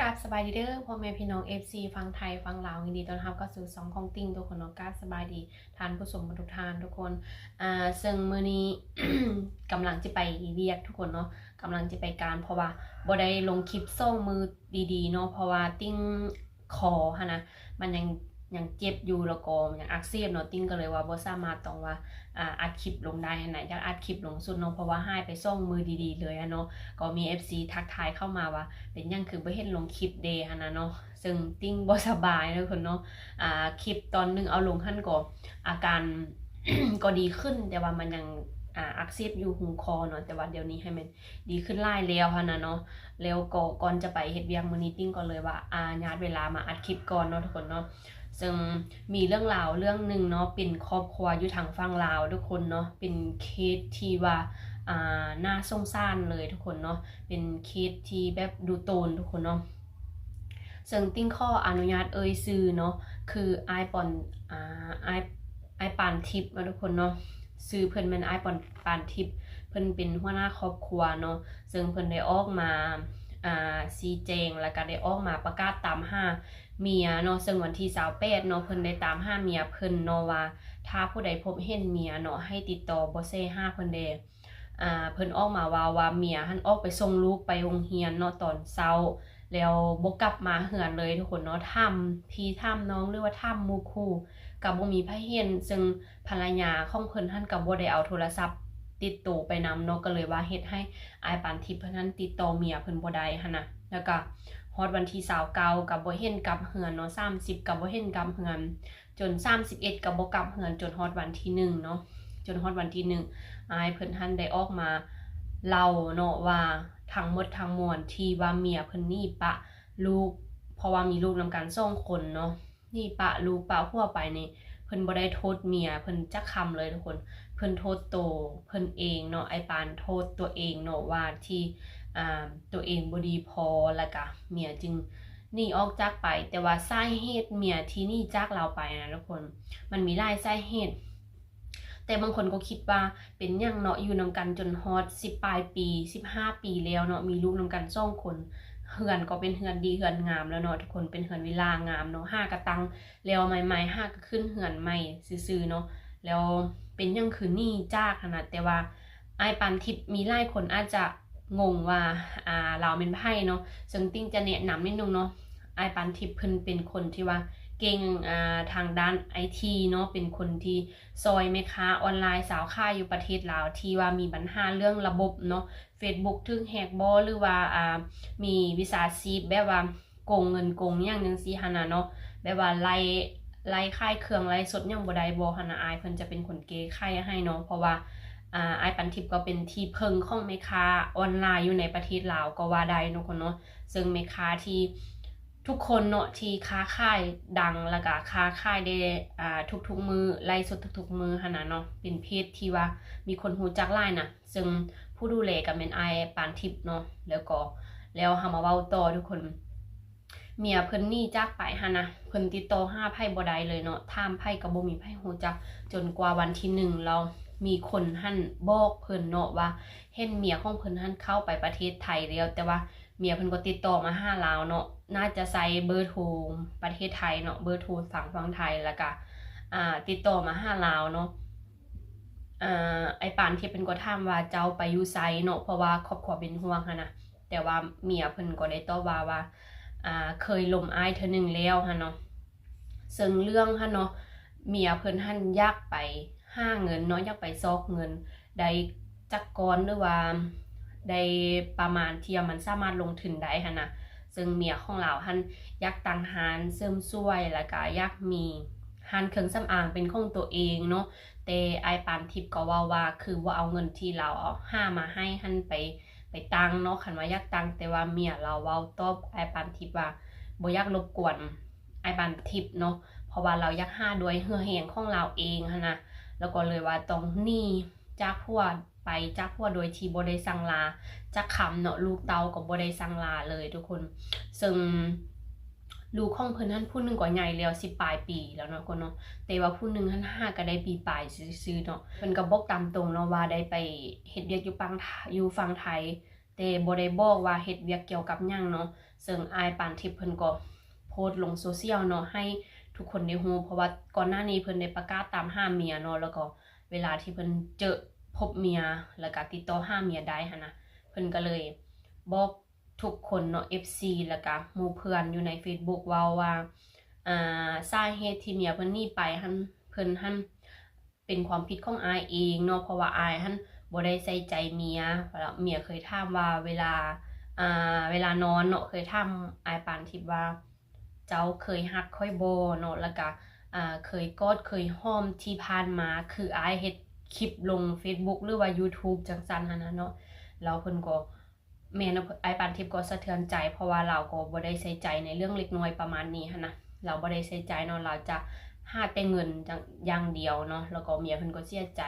กาบสบายดีเด้อพ่อแม่พี่น้อง FC ฟังไทยฟังลาวยินดีต้อนรับเข้าสู่สองของติงทุกคนเนาะกาสบายดีทานผู้สมทุกทานทุกคนอ่าซึ่งมื้อนี้กำลังจะไปเวียกทุกคนเนาะกำลังจะไปการเพราะว่าบ่ได้ลงคลิปส่งมือดีๆเนาะเพราะว่าติ้งคอฮะนะมันยัง ยังเจ็บอยู่แล้วก็ยังอักเสบเนาะติ้งก็เลยว่าบ่สามารถต้องว่าอ่าอัดคลิปลงได้นะอยากอัดคลิปลงสุดเนาะเพราะว่าให้ไปส่งมือดีๆเลยอะเนาะก็มี FC ทักทายเข้ามาว่า เป็นยังคือบ่เห็นลงคลิปเดย์หันนะเนาะซึ่งติ้งบ่สบายนะคนเนาะอ่าคลิปตอนนึงเอาลงหั่นก็อาการก็ดีขึ้นแต่ว่ามันยังอ่าอักเสบอยู่หูคอเนาะแต่ว่าเดี๋ยวนี้ให้มันดีขึ้นหลายแล้วหันะเนาะแล้วก็ก่อนจะไปเฮ็ดเวียงมือนี้ติ้งก็เลยว่าอ่าญาติเวลามาอัดคลิปก่อนเนาะทุกคนเนาะ ซึ่งมีเรื่องราวเรื่องหนึ่งเนาะเป็นครอบครัวอยู่ทางฝั่งลาวทุกคนเนาะเป็นเคสที่ว่าอ่าน่าสงสารเลยทุกคนเนาะเป็นเคสที่แบบดูโตนทุกคนเนาะซึ่งติ้งข้ออนุญาตเอ่ยซื้อเนาะคือไอปอนอ่าไอไอปานทิพย์นะทุกคนเนาะซื้อเพิ่นเป็นไอปอนปานทิพย์เพิ่นเป็นหัวหน้าครอบครัวเนาะซึ่งเพิ่นได้ออกมา อ่าซีแจง แล้วก็ได้ออกมาประกาศตามห้าเมียเนาะซึ่งวันที่28เป็ดนาะเพิ่นได้ตามห้าเมียเพิ่นเนาะว่าถ้าผู้ใดพบเห็นเมียเนาะให้ติดต่อบ่เซ่5เพิ่นเดอ่าเพิ่นออกมาว่าว่าเมียหันออกไปส่งลูกไปโรงเรียนเนาะตอนเช้า แล้วบ่กลับมาเฮือนเลยทุกคนเนาะถ้ำพี่ถ้ำน้องหรือว่าถ้ำมูคูกับบ่มีไผเห็นซึ่งภรรยาของเพิ่นหันก็บ่ได้เอาโทรศัพท์ ติดตัวไปนำเนาะก็เลยว่าเฮ็ดให้อายปานทิพย์เพิ่นนั้นติดต่อเมียเพิ่นบ่ได้หั่นน่ะแล้วก็ฮอดวันที่29ก็บ่เห็นกลับเฮือนเนาะ30ก็บ่เห็นกลับเฮือน จน31ก็บ่กลับเฮือนจนฮอดวันที่หนึ่งเนาะจนฮอดวันที่หนึ่งอายเพิ่นท่านได้ออกมาเล่าเนาะว่าทั้งหมดทั้งมวลที่ว่าเมียเพิ่นนี่ปะลูก เพราะว่ามีลูกนำกันสองคนเนาะนี่ปะลูกปะหัวไปนี่เพิ่นบ่ได้โทษเมียเพิ่นจักคำเลยทุกคน พิ่นโทษโตเพิ่นเองเนาะไอปานโทษตัวเองเนาะว่าที่อ่าตัวเองบ่ดีพอแล้วก็เมียจึงหนีออกจากไป แต่ว่าสาเหตุเมียที่นี่จากเราไปนะทุกคนมันมีหลายสาเหตุ แต่บางคนก็คิดว่าเป็นยังเนาะอยู่นำกันจนฮอด10ปลายปี15ปีแล้วเนาะมีลูกนำกันสองคนเฮือนก็เป็นเฮือนดีเฮือนงามแล้วเนาะทุกคนเป็นเฮือนเวลางามเนาะห้ากระตังแล้วใหม่ๆห้าก็ขึ้นเฮือนใหม่ซื่อๆเนาะแล้ว เป็นยังคือหนี้จ้ากขนาดแต่ว่าไอ้าปันทิพย์มีหลายคนอาจจะงงว่าอ่าเราเป็นไพ่เนาะซึ่งติ้งจะแนะนำนิดนึงเนาะไอ้ปันทิพย์เพิ่นเป็นคนที่ว่าเก่งอ่าทางด้านไอทีเนาะเป็นคนที่ซอยแม่ค้าออนไลน์สาวค่ายอยู่ประเทศลาวที่ว่ามีปัญหาเรื่องระบบเนาะ Facebook ถึงแฮกบ่หรือว่าอ่ามีวิสาชีพแบบว่าโกงเงินโกงหยังจังซี่หั่นน่ะเนาะแบบว่าไล่ ไล่ค่ายเครื่องไล่สดยังบ่ได้บ่หันน่ะอายเพิ่นจะเป็นคนเกค่ายให้เนาะเพราะว่าอ่าอปันทิพย์ก็เป็นที่เพิงของแม่ค้าออนไลน์อยู่ในประเทศลาวก็ว่าได้เนาะคนเนาะซึ่งแม่ค้าที่ทุกคนเนาะที่ค้าขายดังแล้วก็ค้าขายได้อ่าทุกๆมือไล่สดทุกๆมือหั่นน่ะเนาะเป็นเพจที่ว่ามีคนฮู้จักหลายน่ะซึ่งผู้ดูแลก็เป็นไอปานทิพย์เนาะแล้วก็แล้วเฮามาเว้าต่อทุกคน เมียเพิ่นนี่จากไปหั่นะเพิ่นติดต่อห้าไผบ่ได้เลยเนาะถามไผก็บ่มีไผฮู้จักจนกว่าวันที่หนึ่งเรามีคนหั่นบอกเพิ่นเนาะว่า เห็นเมียของเพิ่นหั่นเข้าไปประเทศไทยแล้วแต่ว่าเมียเพิ่นก็ติดต่อมาห้าเราเนาะน่าจะใส่เบอร์โทรประเทศไทยเนาะเบอร์โทรฝั่งฝั่งไทยแล้วก็อ่าติดต่อมาห้าเราเนาะอ่าไอ้ปานที่เพิ่นก็ถามว่าเจ้าไปอยู่ไสเนาะเพราะว่าครอบครัวเป็นห่วงหันะแต่ว่าเมียเพิ่นก็ได้ตอบว่าว่า เคยลมอายเทื่อหนึ่งแล้วหั่นเนาะซึ่งเรื่องหั่นเนาะเมียเพิ่นหันยากไปห้าเงินเนาะยากไปซอกเงินได้จักกรหรือว่าได้ประมาณเที่ว่ามันสามารถลงทุนได้หั่นะซึ่งเมียของเราหันอยากตังร้านเสริมสวยแล้วก็อยากมีร้านเครื่องสำอางเป็นของตัวเองเนาะแต่ไอปานทิพย์ก็ว่าว่าคือว่าเอาเงินที่เราเอาห้ามาให้หันไป ไปตังเนาะขันว่าอยากตังแต่ว่าเมียเราเว้าตอบไอปันทิพย์ว่าบ่อยากรบกวนไอปันทิพย์เนาะเพราะว่าเราอยากห้าด้วยเหือแหงของเราเองนะแล้วก็เลยว่าต้องหนี้จากผัวไปจากผัวโดยที่บ่ได้สั่งลาจากคำเนาะลูกเตาก็บ่ได้สั่งลาเลยทุกคน ซึ่ง ลูกของเพิ่นนั้นผู้หนึ่งก็ใหญ่แล้วสิปลายปีแล้วเนาะคนเนาะแต่ว่าผู้หนึ่งหันห้าก็ได้ปีปลายซื่อๆเนาะเพิ่นก็บอกตามตรงเนาะว่าได้ไปเฮ็ดเวียกอยู่ปังไทยอยู่ฝั่งไทย แต่บ่ได้บอกว่าเฮ็ดเวียกเกี่ยวกับหยังเนาะซึ่งอายปานทิพย์เพิ่นก็โพสต์ลงโซเชียลเนาะให้ทุกคนได้ฮู้เพราะว่าก่อนหน้านี้เพิ่นได้ประกาศตามห้าเมียเนาะแล้วก็เวลาที่เพิ่นเจอพบเมียแล้วก็ติดต่อห้ามเมียได้หั่นนะเพิ่นก็เลยบอก ทุกคนเนาะ FC แล้วก็หมู่เพื่อนอยู่ใน Facebook เว้าว่าอ่าสาเหตุที่เมียเพิ่นนี่ไปหั่นเพิ่นหั่นเป็นความผิดของอายเองเนาะเพราะว่าอายหั่นบ่ได้ใส่ใจเมียแล้วเมียเคยถามว่าเวลาอ่าเวลานอนเนาะเคยถามอายปานทิพย์ว่า เจ้าเคยฮักค่อยบ่เนาะแล้วก็อ่าเคยกอดเคยห้อมที่ผ่านมาคืออายเฮ็ดคลิปลง Facebook หรือว่า YouTube จังซั่นหั่นนะเนาะแล้วเพิ่นก็ แม่นอะอปานทิพย์ก็สะเทือนใจ เพราะว่าเราก็บ่ได้ใส่ใจในเรื่องเล็กน้อยประมาณนี้หั่นะเราบ่ได้ใส่ใจเนาะเราจะหาแต่เงินอย่างเดียวเนาะแล้วก็เมียเพิ่นก็เสียใจ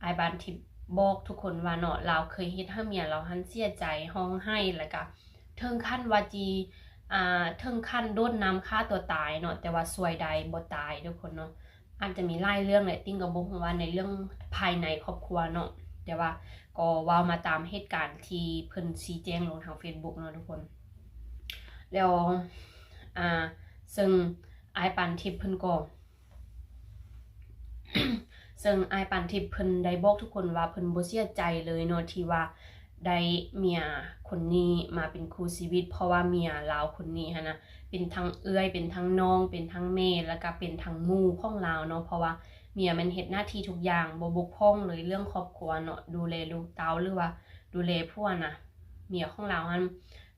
ไอปานทิพย์บอกทุกคนว่าเนาะเราเคยเฮ็ดให้เมียเราหันเสียใจร้องไห้แล้วก็ถึงขั้นว่าจีอ่าถึงขั้นโดดน้ำฆ่าตัวตายเนาะแต่ว่าสวยใดบ่ตายทุกคนเนาะอาจจะมีหลายเรื่องแหละติ้งก็บ่ฮู้ว่าในเรื่องภายในครอบครัวเนาะ แต่ว่าก็ว้ามาตามเหตุการณ์ที่เพิ่นชี้แจงลงทาง Facebook เนาะทุกคน แล้วอ่าซึ่งอปันทิพย์เพิ่นก็ซึ่งอปันทิพย์เพิ่นได้บอกทุกคนว่าเพิ่นบ่เสียใจเลยเนาะที่ว่าได้เมียคนนี้มาเป็นครูชีวิต เพราะว่าเมียเราคนนี้ฮะนะเป็นทั้งเอื้อยเป็นทั้งน้อง เป็นทั้งแม่แล้วก็เป็นทั้งมู่ของเราเนาะเพราะว่า เมียมันเฮ็ดหน้าที่ทุกอย่างบ่บกพ่องเลยเรื่องครอบครัวเนาะดูแลลูกเต้าหรือว่า ดูแลพวกน่ะเมียของเราหัน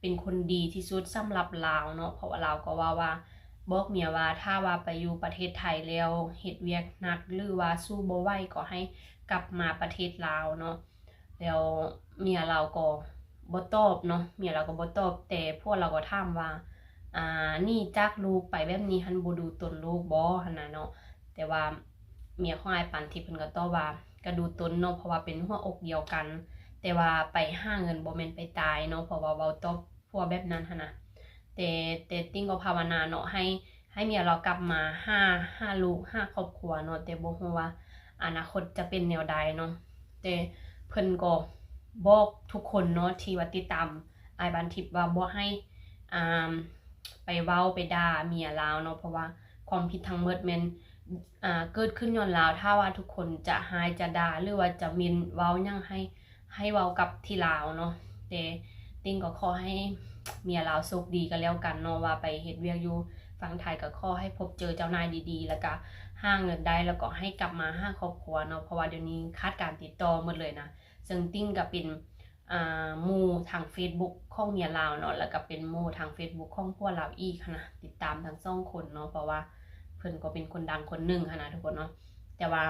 เป็นคนดีที่สุดสำหรับเราเนาะเพราะว่าเราก็ว่าว่าบอกเมียว่าถ้าว่าไปอยู่ประเทศไทยแล้วเฮ็ดเวียกหนักหรือว่าสู้บ่ไหวก็ให้กลับมาประเทศลาวเนาะแล้วเมียเราก็บ่ตอบเนาะเมียเราก็บ่ตอบแต่พวกเราก็ถามว่าอ่านี่จักลูกไปแบบนี้หันบ่ดูตนลูกบ่หันน่ะเนาะแต่ว่า เมียของอายปันทิพย์เพิ่นก็ตอว่าก็ดูต้นเนาะเพราะว่าเป็นหัวอกเดียวกัน แต่ว่าไปห้าเงินบ่แม่นไปตายเนาะเพราะว่าเว้าตอบพวกแบบนั้นหั่นน่ะแต่แต่ติ้งก็ภาวนาเนาะให้ให้เมียเรากลับมาห้าห้าลูกห้าครอบครัวเนาะแต่บ่ฮู้ว่าอนาคตจะเป็นแนวใดเนาะแต่เพิ่นก็บอกทุกคนเนาะที่ว่าติดตามอายบันทิพว่าบ่ให้อ่าไปเว้าไปด่าเมียลาวเนาะเพราะว่าความผิดทั้งหมดแม่น เกิดขึ้นย้อนลาวถ้าว่าทุกคนจะหายจะด่าหรือว่าจะมินเว้ายังให้ให้เว้ากับที่ลาวเนาะแต่ติ้งก็ขอให้เมียลาวโชคดีกันแล้วกันเนาะว่าไปเฮ็ดเวียกอยู่ฝั่งไทยก็ขอให้พบเจอเจ้านายดีๆ แล้วก็ห้างเงินได้แล้วก็ให้กลับมาห้าครอบครัวเนาะเพราะว่าเดี๋ยวนี้คาดการติดต่อหมดเลยนะซึ่งติ้งก็เป็นมูทาง Facebook ของเมียลาวเนาะแล้วก็เป็นมูทาง Facebook ของพวกเราอีกหั้นนะติดตามทั้งสองคนเนาะเพราะว่า เพิ่นก็เป็นคนดังคนหนึ่งขนะทุกคนเนาะแต่ว่า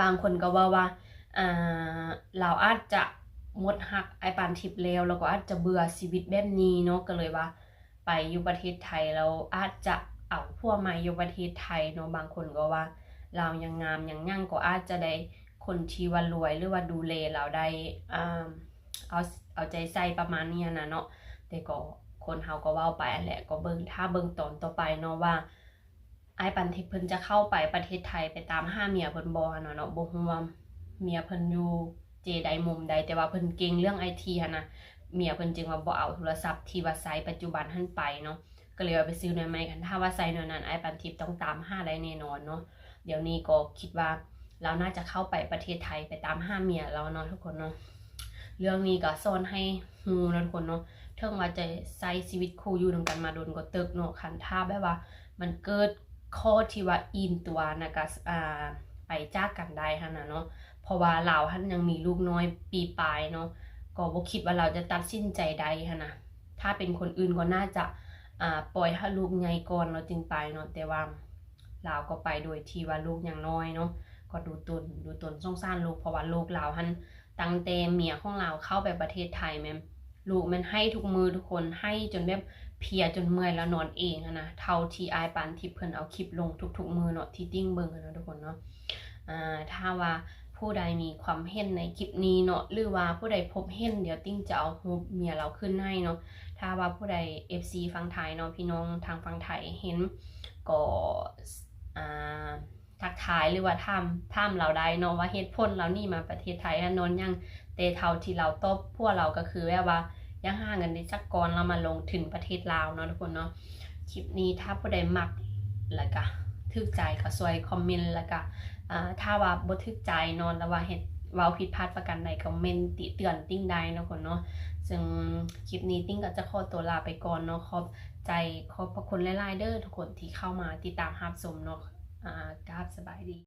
บางคนก็ว่าว่าเราอาจจะหมดหักไอปานทิพย์แล้วแล้วก็อาจจะเบื่อชีวิตแบบนี้เนาะก็เลยว่า ไปอยู่ประเทศไทยแล้วอาจจะเอาพวกมาอยู่ประเทศไทยเนาะบางคนก็ว่า เรายังงามยังยั่งก็อาจจะได้คนที่ว่ารวยหรือว่าดูแลเราได้เอาเอาใจใส่ประมาณนี้นะเนาะแต่ก็คนเฮาก็ว้าไปอันแหละก็เบิ่งถ้าเบิ่งตอนต่อไปเนาะว่า ไอ้ปันทิพย์เพิ่นจะเข้าไปประเทศไทยไปตามห้าเมียเพิ่นบ่หั่นน่ะเนาะบ่ฮู้ว่าเมียเพิ่นอยู่เจใดมุมใดแต่ว่าเพิ่นเก่งเรื่อง IT หั่นน่ะเมียเพิ่นจึงว่าบ่เอาโทรศัพท์ที่ว่าใช้ปัจจุบันหั่นไปเนาะก็เลยเอาไปซื้อหน่อยใหม่กันถ้าว่าใช้หน่อยนั้นไอ้ปันทิพย์ต้องตามห้าได้แน่นอนเนาะเดี๋ยวนี้ก็คิดว่าเราน่าจะเข้าไปประเทศไทยไปตามห้าเมียเราเนาะทุกคนเนาะเรื่องนี้ก็ซ่อนให้ฮูนะทุกคนเนาะเทิงว่าจะใช้ชีวิตคู่อยู่นำกันมาโดนก็ตึกเนาะคันถ้าแบบว่า มันเกิด ข้อที่ว่าอินตัวนะก็อ่าไปจากกันได้หั่นะเนาะเพราะว่าเราหันยังมีลูกน้อยปีปลายเนาะก็บ่คิดว่าเราจะตัดสินใจใดหั่นะถ้าเป็นคนอื่นก็น่าจะอ่าปล่อยให้ลูกใหญ่ก่อนเราจึงไปเนาะแต่ว่าเราก็ไปโดยที่ว่าลูกยังน้อยเนาะก็ดูตนดูตนสงสารลูกเพราะว่าลูกเราหันตั้งแต่เมียของเราเข้าไปประเทศไทยแม่ลูกมันให้ทุกมือทุกคนให้จนแบบ เพียจนเมื่อยแล้วนอนเองอะนะเท่าที่อปานทิพเพิ่นเอาคลิปลงทุกๆมือเนาะที่ติ้งเบิงนะทุกคนเนาะอ่าถ้าว่าผู้ใดมีความเห็นในคลิปนี้เนาะหรือว่าผู้ใดพบเห็นเดี๋ยวติ้งจะเอารูปเมียเราขึ้นให้เนาะถ้าว่าผู้ใด FC ฝั่งไทยเนาะพี่น้องทางฝั่งไทยเห็นก็ทักทายหรือว่าถามถามเราได้เนาะว่าเหตุผลเรานี่มาประเทศไทยนอนยังแต่เท่าที่เราตบพวกเราก็คือแบบว่า ยังหาเงินได้สักก่อนเรามาลงถึงประเทศลาวเนาะทุกคนเนาะคลิปนี้ถ้าผู้ใดมักแล้วก็ทึกใจก็ช่วยคอมเมนต์แล้วก็ถ้าว่าบ่ทึกใจนอนแล้วว่าเฮ็ดว้าผิดพลาดประกันใดก็เมนต์ติเตือนติ้งได้นะคนเนาะซึ่งคลิปนี้ติ้งก็จะขอตัวลาไปก่อนเนาะขอบใจขอบพระคุณหลายๆเด้อทุกคนที่เข้ามาติดตามรับชมเนาะอ่ากราบสบายดี